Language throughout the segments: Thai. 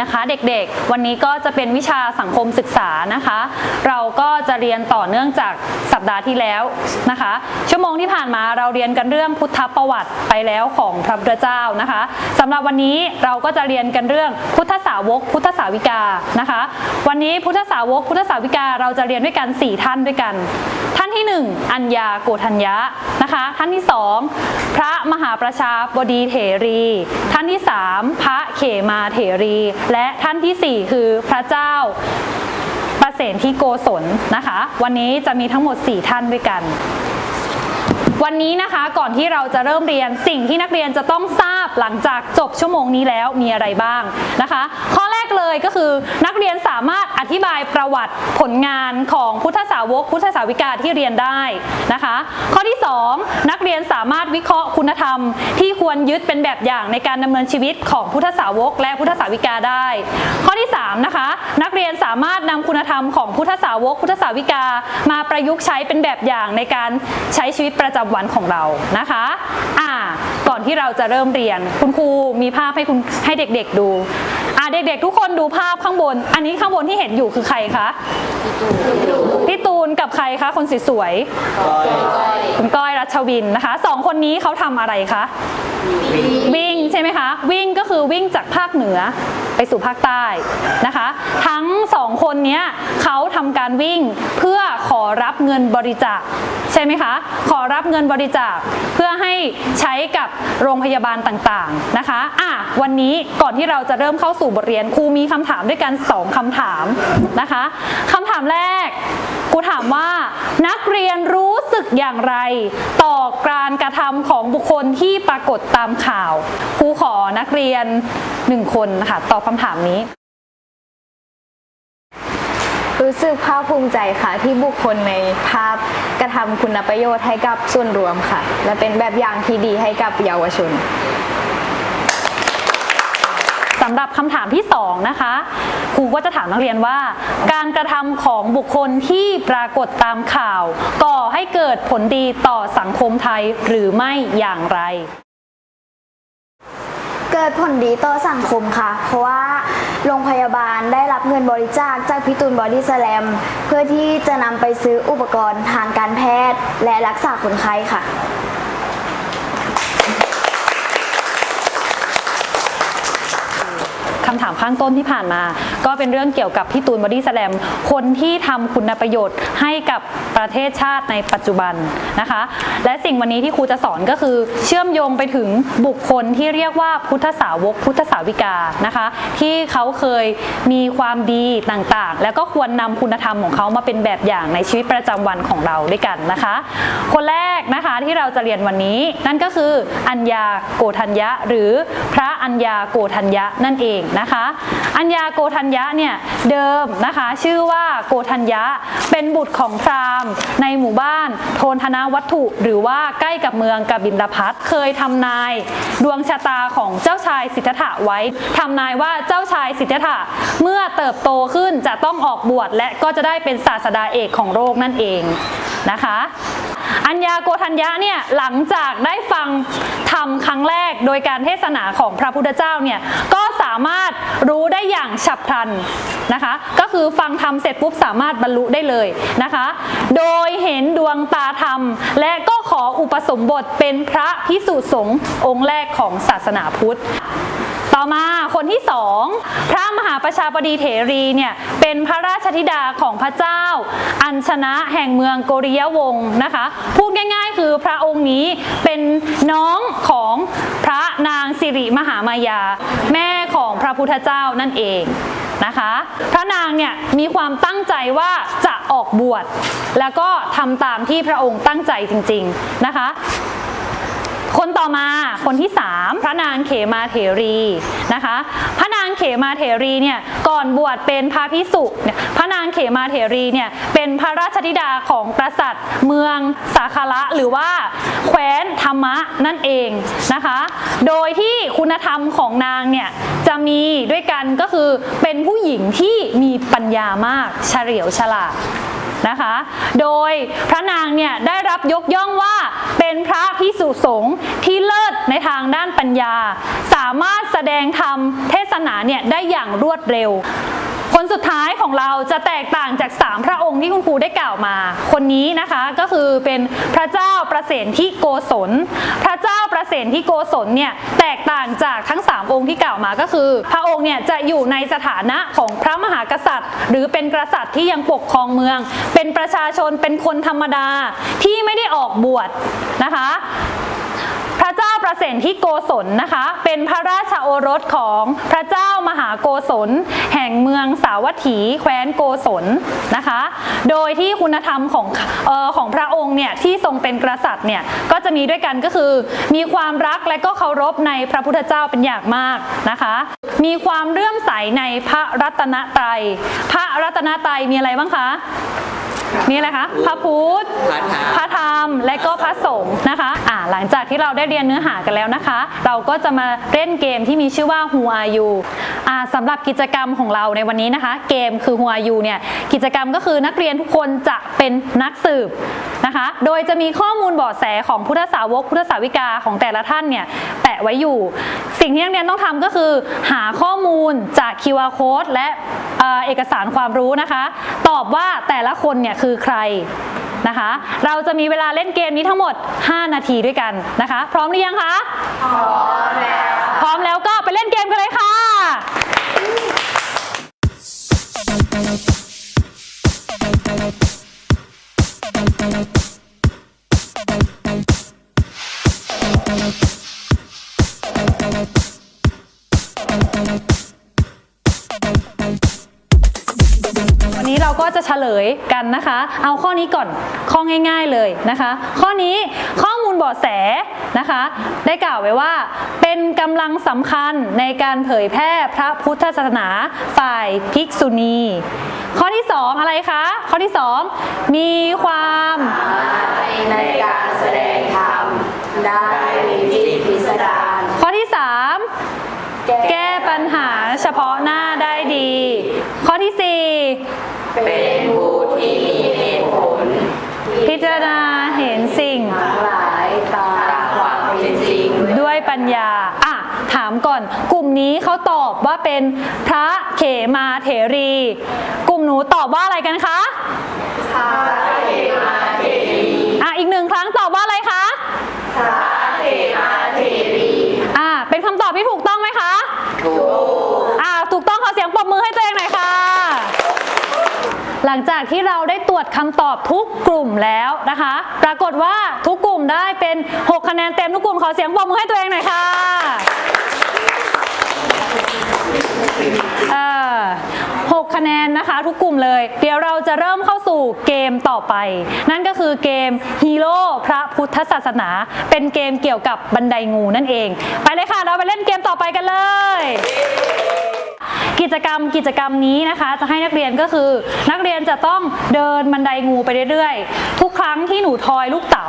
นะคะเด็กๆ วันนี้ก็จะเป็นวิชาสังคมศึกษานะคะ เราก็จะเรียนต่อเนื่องจากสัปดาห์ที่แล้วนะคะ ชั่วโมงที่ผ่านมาเราเรียนกันเรื่องพุทธประวัติไปแล้วของพระพุทธเจ้านะคะสำหรับวันนี้เราก็จะเรียนกันเรื่องพุทธสาวก พุทธสาวิกานะคะ วันนี้พุทธสาวก พุทธสาวิกาเราจะเรียนด้วยกัน 4 ท่านด้วยกัน ท่านที่ 1 อัญญาโกฏัญญะนะคะ ท่านที่ 2 พระมหาประชาบดีเถรี ท่านที่ 3 พระเขมาเถรีและท่านทีสี่ 4 คือพระเจ้าประเสนที่โกศลนะคะ วันนี้จะมีทั้งหมด 4 ท่านด้วยกันวันนี้นะคะก่อนที่เราจะเริ่มเรียนสิ่งที่นักเรียนจะต้องทราบหลังจากจบชั่วโมงนี้แล้วมีอะไรบ้างนะคะ ข้อ เลยก็คือนักเรียนสามารถอธิบายประวัติผลงานของพุทธสาวก พุทธสาวิกาที่เรียนได้นะคะ ข้อที่ 2 นักเรียนสามารถวิเคราะห์คุณธรรม ที่ควรยึดเป็นแบบอย่างในการดำเนินชีวิตของพุทธสาวก และพุทธสาวิกาได้ ข้อที่3นะคะนักเรียนสามารถนำคุณธรรมของพุทธสาวก พุทธสาวิกา มาประยุกต์ใช้เป็นแบบอย่างในการใช้ชีวิตประจำวันของเรานะคะอ่าก่อนที่เราจะเริ่มเรียนคุณครูมีภาพให้คุณให้เด็กๆดู อ่าเด็กๆทุกคนดูภาพข้างบน อันนี้ข้างบนที่เห็นอยู่คือใครคะพี่ตูนกับใครคะคนสวยๆคุณก้อยรัชวินนะคะสองคนนี้เขาทำอะไรคะวิ่งใช่ไหมคะ วิ่งก็คือวิ่งจากภาคเหนือไปสู่ภาคใต้นะคะ ทั้งสองคนนี้เขาทำการวิ่งเพื่อขอรับเงินบริจาค ช่ไหมคะ ขอรับเงินบริจาคเพื่อให้ใช้กับโรงพยาบาลต่างๆนะคะอะวันนี้ก่อนที่เราจะเริ่มเข้าสู่บทเรียนครูมีคำถามด้วยกัน 2คำถามนะคะคำถามแรกครูถามว่า นักเรียนรู้สึกอย่างไร ต่อการกระทำของบุคคลที่ปรากฏตามข่าวครูขอนักเรียนหนึ่งคนนะคะตอบคำถามนี้ รู้สึกภาคภูมิใจค่ะ ที่บุคคลในภาพกระทำคุณประโยชน์ให้กับส่วนรวมค่ะ และเป็นแบบอย่างที่ดีให้กับเยาวชนสำหรับคำถามที่ 2 นะคะครูก็จะถามนักเรียนว่า การกระทำของบุคคลที่ปรากฏตามข่าว ก่อให้เกิดผลดีต่อสังคมไทยหรือไม่อย่างไร กิดผลดีต่อสังคมค่ะ เพราะว่าโรงพยาบาลได้รับเงินบริจาคจากพิตูนบอดี้สแลมเพื่อที่จะนำไปซื้ออุปกรณ์ทางการแพทย์และรักษาคนไข้ค่ะ คำถามข้างต้นที่ผ่านมา ก็เป็นเรื่องเกี่ยวกับพี่ตูนบอดี้สลมคนที่ทำคุณประโยชน์ให้กับประเทศชาติในปัจจุบันนะคะ และสิ่งวันนี้ที่ครูจะสอนก็คือ เชื่อมโยงไปถึงบุคคลที่เรียกว่าพุทธสาวก พุทธสาวิกานะคะ ที่เขาเคยมีความดีต่างๆ แล้วก็ควรนำคุณธรรมของเขามาเป็นแบบอย่างในชีวิตประจำวันของเราด้วยกันนะคะ คนแรกนะคะที่เราจะเรียนวันนี้นั่นก็คืออัญญาโกฏัญญะหรือพระอัญญาโกฏัญญะนั่นเองนะคะ อัญญาโกฏัญญะเนี่ยเดิมนะคะ ชื่อว่าโกฏัญญะเป็นบุตรของพราหมณ์ ในหมู่บ้านโทนธนาวัตถุ หรือว่าใกล้กับเมืองกบินพัทเคยทำนาย ดวงชะตาของเจ้าชายสิทธัตถะไว้ทำนายว่าเจ้าชายสิทธัตถะเมื่อเติบโตขึ้นจะต้องออกบวชและก็จะได้เป็นศาสดาเอกของโลกนั่นเองนะคะ อัญญาโกฏัญญะเนี่ยหลังจากได้ฟังธรรมครั้งแรกโดยการเทศนาของพระพุทธเจ้าเนี่ยก็สามารถรู้ได้อย่างฉับพลันนะคะ ก็คือฟังธรรมเสร็จปุ๊บสามารถบรรลุได้เลยนะคะ โดยเห็นดวงตาธรรม และก็ขออุปสมบทเป็นพระพิสุสงฆ์องค์แรกของศาสนาพุทธ ต่อมาคนที่สองพระมหาประชาบดีเถรีเนี่ยเป็นพระราชธิดาของพระเจ้า อัญชนะแห่งเมืองโกริยวงศ์นะคะพูดง่ายๆ คือพระองค์นี้เป็นน้องของพระนางสิริมหามายา แม่ของพระพุทธเจ้านั่นเองนะคะพระนางเนี่ยมีความตั้งใจว่าจะออกบวช แล้วก็ทำตามที่พระองค์ตั้งใจจริงๆนะคะ คนต่อมาคนที่ 3 พระนางเขมาเถรีนะคะ พระนางเขมาเถรีเนี่ยก่อนบวชเป็นพระพิสุเนี่ยพระนางเขมาเถรีเนี่ยเป็นพระราชธิดาของกษัตริย์เมืองสาคาระหรือว่าแคว้นธรรมะนั่นเองนะคะ โดยที่คุณธรรมของนางเนี่ยจะมีด้วยกันก็คือเป็นผู้หญิงที่มีปัญญามากเฉลียวฉลาดนะคะ โดยพระนางเนี่ยได้รับยกย่องว่า เป็นพระพิสุสงฆ์ที่เลิศในทางด้านปัญญา สามารถแสดงธรรมเทศนาเนี่ยได้อย่างรวดเร็ว คนสุดท้ายของเราจะแตกต่างจาก 3 พระองค์ที่คุณครูได้กล่าวมา คนนี้นะคะก็คือเป็นพระเจ้าประเสนที่โกศล พระเจ้าประเสนที่โกศลเนี่ยแตกต่างจากทั้ง 3 องค์ที่กล่าวมาก็คือ พระองค์เนี่ยจะอยู่ในสถานะของพระมหากษัตริย์ หรือเป็นกษัตริย์ที่ยังปกครองเมือง เป็นประชาชนเป็นคนธรรมดาที่ไม่ได้ออกบวชนะคะ ระเจ้าประเสนที่โกศลนะคะ เป็นพระราชโอรสของพระเจ้ามหาโกศล แห่งเมืองสาวัตถีแคว้นโกศลนะคะ โดยที่คุณธรรมของออของพระองค์เนี่ยที่ทรงเป็นกษัตริย์เนี่ยก็จะมีด้วยกันก็คือ มีความรักและก็เคารพในพระพุทธเจ้าเป็นอย่างมากนะคะ มีความเลื่อมใสในพระรัตนตรัย พระรัตนตรัยมีอะไรบ้างคะ มีอะไรคะพระพุทธพระธรรม และก็พระสงฆ์นะคะอ่าหลังจากที่เราได้เรียนเนื้อหากันแล้วนะคะ เราก็จะมาเล่นเกมที่มีชื่อว่า Who Are You อ่าสำหรับกิจกรรมของเราในวันนี้นะคะ เกมคือ Who Are You เนี่ยกิจกรรมก็คือนักเรียนทุกคนจะเป็นนักสืบนะคะ โดยจะมีข้อมูลเบาะแสของพุทธสาวก พุทธสาวิกาของแต่ละท่านเนี่ยแปะไว้อยู่ สิ่งที่นักเรียนต้องทำก็คือ หาข้อมูลจาก QR code และเอกสารความรู้นะคะ ตอบว่าแต่ละคนเนี่ยคือใครนะคะ เราจะมีเวลาเล่นเกมนี้ทั้งหมด 5 นาทีด้วยกันนะคะ พร้อมหรือยังคะ พร้อมแล้ว พร้อมแล้วก็ไปเล่นเกมกันเลยค่ะวัน นี้เราก็จะเฉลยกันนะคะ เอาข้อนี้ก่อนข้อง่าย ๆเลยนะคะ ข้อนี้ข้อมูลเบาะแสนะคะ ได้กล่าวไว้ว่า เป็นกำลังสำคัญในการเผยแพร่พระพุทธศาสนาฝ่ายภิกษุณี ข้อที่สองอะไรคะ ข้อที่สองมีความในการแสดงธรรมได้วิจิตรพิสดาร ข้อที่สามแก้ปัญหาเฉพาะหน้าได้ดี ข้อที่สี่ เป็นผู้ที่มีเหตุผล พิจารณาเห็นสิ่ง ทั้งหลายตามความเป็นจริง ด้วยปัญญา อะ ถามก่อน กลุ่มนี้เขาตอบว่าเป็นพระเขมาเถรี กลุ่มหนูตอบว่าอะไรกันคะอะ อีกหนึ่งครั้งตอบว่าอะไรคะอะ เป็นคำตอบที่ถูกต้องไหมคะ ถูก อะ ถูกต้องขอเสียงปรบมือให้ตัวเองหน่อยค่ะ หลั งจากที่เราได้ตรวจคำตอบทุกกลุ่มแล้วนะคะ ปรากฏว่าทุกกลุ่มได้เป็น 6 คะแนนเต็มทุกกลุ่มขอเสียงปรบมือให้ตัวเองหน่อยค่ะหกคะแนนนะคะทุกกลุ่มเลย เดี๋ยวเราจะเริ่มเข้าสู่เกมต่อไป นั่นก็คือเกมฮีโร่พระพุทธศาสนา เป็นเกมเกี่ยวกับบันไดงูนั่นเอง ไปเลยค่ะ เราไปเล่นเกมต่อไปกันเลย กิจกรรมกิจกรรมนี้นะคะ จะให้นักเรียนก็คือ นักเรียนจะต้องเดินบันไดงูไปเรื่อยๆ ทุกครั้งที่หนูทอยลูกเต๋า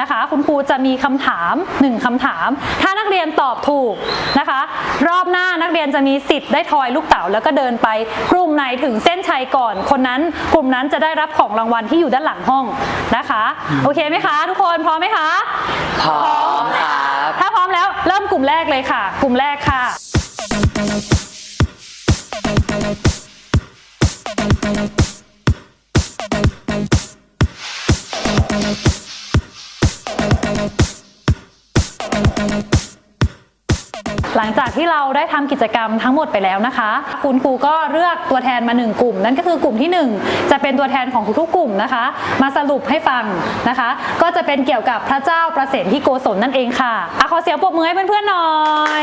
นะคะ คุณครูจะมีคำถามหนึ่งคำถาม ถ้านักเรียนตอบถูกนะคะ รอบหน้านักเรียนจะมีสิทธิ์ได้ทอยลูกเต๋าแล้วก็เดินไปกลุ่มไหนถึงเส้นชัยก่อน คนนั้นกลุ่มนั้นจะได้รับของรางวัลที่อยู่ด้านหลังห้องนะคะ โอเคไหมคะ ทุกคนพร้อมไหมคะพร้อมครับถ้าพร้อมแล้วเริ่มกลุ่มแรกเลยค่ะ กลุ่มแรกค่ะ หลังจากที่เราได้ทำกิจกรรมทั้งหมดไปแล้วนะคะ คุณครูก็เลือกตัวแทนมาหนึ่งกลุ่ม นั่นก็คือกลุ่มที่หนึ่งจะเป็นตัวแทนของทุกกลุ่มนะคะ มาสรุปให้ฟังนะคะ ก็จะเป็นเกี่ยวกับพระเจ้าประเสนที่โกศลนั่นเองค่ะอะขอเสียงปรบมือให้เพื่อนๆหน่อย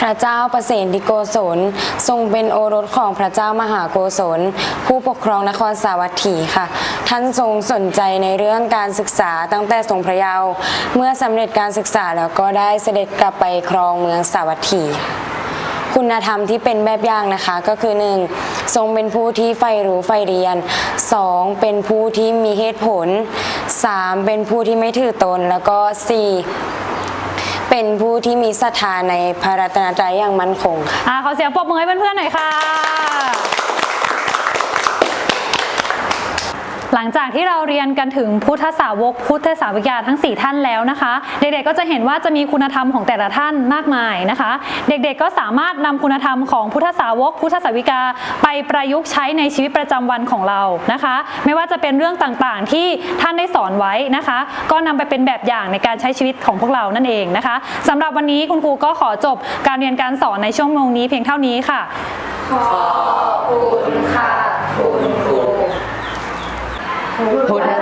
พระเจ้าประเสนทิโกศลทรงเป็นโอรสของพระเจ้ามหาโกศล ผู้ปกครองนครสาวัตถีค่ะ ท่านทรงสนใจในเรื่องการศึกษาตั้งแต่ทรงพระเยาว์เมื่อสำเร็จการศึกษาแล้วก็ได้เสด็จกลับไปครองเมืองสาวัตถีค่ะคุณธรรมที่เป็นแบบอย่างนะคะก็คือ 1. ทรงเป็นผู้ที่ใฝ่รู้ใฝ่เรียน 2. เป็นผู้ที่มีเหตุผล 3. เป็นผู้ที่ไม่ถือตนแล้วก็ 4. เป็นผู้ที่มีศรัทธาในพระรัตนตรัยอย่างมั่นคงค่ะ อ่าขอเสียงปรบมือให้เพื่อนๆหน่อยค่ะ หลังจากที่เราเรียนกันถึงพุทธสาวก พุทธสาวิกาทั้ง 4 ท่านแล้วนะคะ เด็กๆก็จะเห็นว่าจะมีคุณธรรมของแต่ละท่านมากมายนะคะ เด็กๆก็สามารถนำคุณธรรมของพุทธสาวก พุทธสาวิกาไปประยุกต์ใช้ในชีวิตประจำวันของเรานะคะ ไม่ว่าจะเป็นเรื่องต่างๆที่ท่านได้สอนไว้นะคะ ก็นำไปเป็นแบบอย่างในการใช้ชีวิตของพวกเรานั่นเองนะคะสำหรับวันนี้คุณครูก็ขอจบการเรียนการสอนในช่วงโมงนี้เพียงเท่านี้ค่ะขอบคุณค่ะ พุทธ